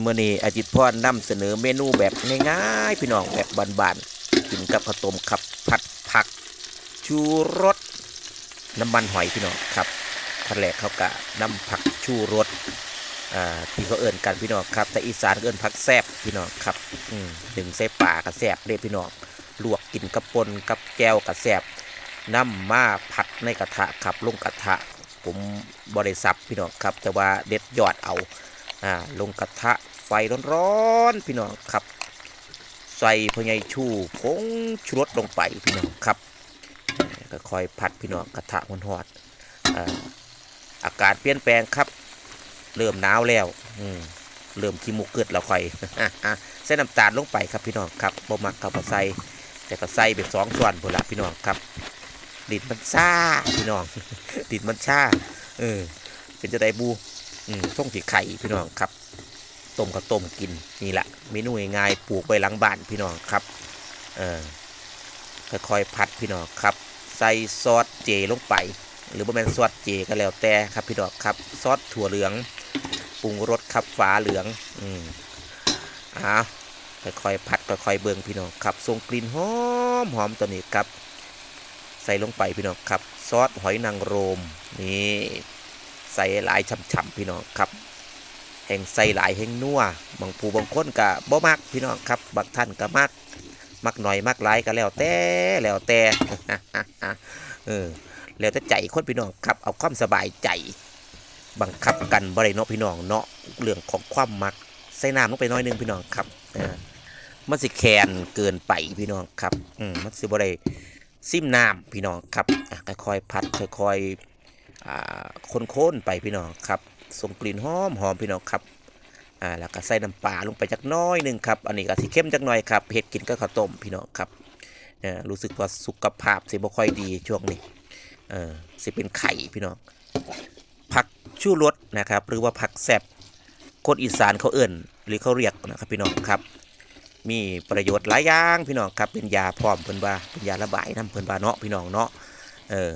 เมื่อนี้อาจิตพรนำเสนอเมนูแบบง่ายๆพี่น้องแบบบานๆกินกับข้าวต้มขับผัดผัก ชูรสน้ำมันหอยพี่น้องครับขั้นแรกเขากะน้ำผักชูรสอ่าที่เขาเอิ่นกันพี่น้องครับ แต่อีสานเอิ่นผักแซบพี่น้องครับอืมดึงใส่ป่ากระแซบเลยพี่น้องลวกกินกับปนกับแก้วกระแซบน้ำมาผัดในกระทะครับลงกระทะผมบริสับพี่น้องครับ แต่ว่าเด็ดยอดเอา อ่าลงกระทะไฟร้อนๆพี่น้องครับ ใส่พญายชูผงชูรสลงไปพี่น้องครับก็คอยผัดพี่น้องกระทะมันหอดอ่าอากาศเปลี่ยนแปลงครับ เริ่มหนาวแล้วอืมเริ่มขี้มูกเกิดแล้วค่อยใส่น้ำตาลลงไปครับพี่น้องครับบ่มักกับใส่แต่ก็ใส่เป็นสองส่วนพนละพี่น้องครับดินมันซ่าพี่น้องดินมันชาเออเป็นจะได้บู อืมส่งสีไข่พี่น้องครับต้มก็ต้มกินนี่แหละเมนูง่ายๆปลูกไว้หลังบ้านพี่น้องครับเออค่อยๆผัดพี่น้องครับ ใส่ซอสเจลงไป หรือว่าเป็นซอสเจก็แล้วแต่ครับพี่น้องครับซอสถั่วเหลืองปรุงรสครับฝาเหลืองอืมอ้าวค่อยๆผัดค่อยๆเบิ่งพี่น้องครับส่งกลิ่นหอมหอมตัวนี้ครับ ใส่ลงไปพี่น้องครับ ซอสหอยนางรมนี่ ใส่หลายช่ำๆพี่น้องครับ แห่งใส่หลายแห่งนัวบางผู้บางคนก็บ่มักพี่น้องครับบางท่านก็มักมักหน่อยมักหลายก็แล้วแต่แล้วแต่เออแล้วแต่ใจคนพี่น้องครับเอาความสบายใจ บังคับกันบ่ได้เนาะพี่น้องเนาะเรื่องของความมักใส่น้ำลงไปน้อยนึงพี่น้องครับมันสิแคนเกินไปพี่น้องครับ อืมมันสิบ่ได้ซิมน้ำพี่น้องครับค่อยๆพัดค่อยๆ คนๆไปพี่น้องครับส่งกลิ่นหอมหอมพี่น้องครับอ่าแล้วก็ใส่น้ำปลาลงไปจักน้อยหนึ่งครับ อันนี้ก็สิเข้มจักหน่อยครับเห็ดกินกับข้าวต้มพี่น้องครับเออรู้สึกว่าสุขภาพสิบ่ค่อยดีช่วงนี้เออสิเป็นไข่พี่น้องผักชูรสนะครับ หรือว่าผักแซบคนอีสานเขาเอิ่นหรือเขาเรียกนะครับพี่น้องครับ มีประโยชน์หลายอย่างพี่น้องครับเป็นยาพร้อมเพิ่นว่าเป็นยาระบายน้ำเพิ่นว่าเนาะพี่น้องเนาะเออ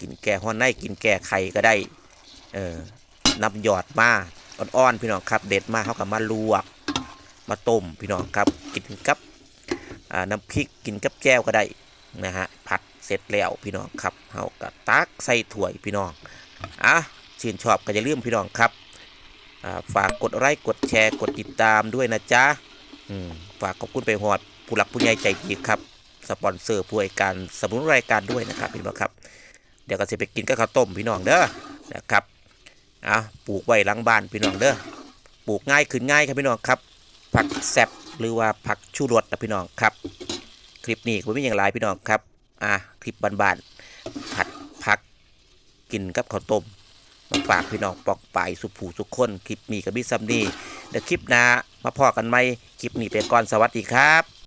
กินแก้ห้อนในกินแก้ไข้ก็ได้ เออนำหยอดมาอ่อนๆพี่น้องครับ เด็ดมาเขากับมาลวก มาต้มพี่น้องครับ กินกับน้ำพริกกินกับแก้วก็ได้นะฮะผัดเสร็จแล้วพี่น้องครับเขาก็ตักใส่ถ้วยพี่น้องอะชื่นชอบก็อย่าลืมพี่น้องครับฝากกดไลค์กดแชร์กดติดตามด้วยนะจ๊ะฝากขอบคุณไปหอดผู้หลักผู้ใหญ่ใจดีครับ สปอนเซอร์ผู้ให้การสนับสนุนรายการด้วยนะครับพี่น้องครับ เดี๋ยวก็จะไปกินกับข้าวต้มพี่น้องเด้อนะครับอะปลูกไว้หลังบ้านพี่น้องเด้อปลูกง่ายขึ้นง่ายครับพี่น้องครับ ผักแซบหรือว่าผักชูรสนะพี่น้องครับ คลิปนี้ผมไม่อย่างไรพี่น้องครับอะคลิปบานๆผัดผักกินกับข้าวต้มมาฝากพี่น้องปอกปายสุผูสุขคนคลิปนี้กับบิซัมนี่เดี๋ยวคลิปหน้ามาพอกันไหมคลิปนี้ไปก่อนสวัสดีครับ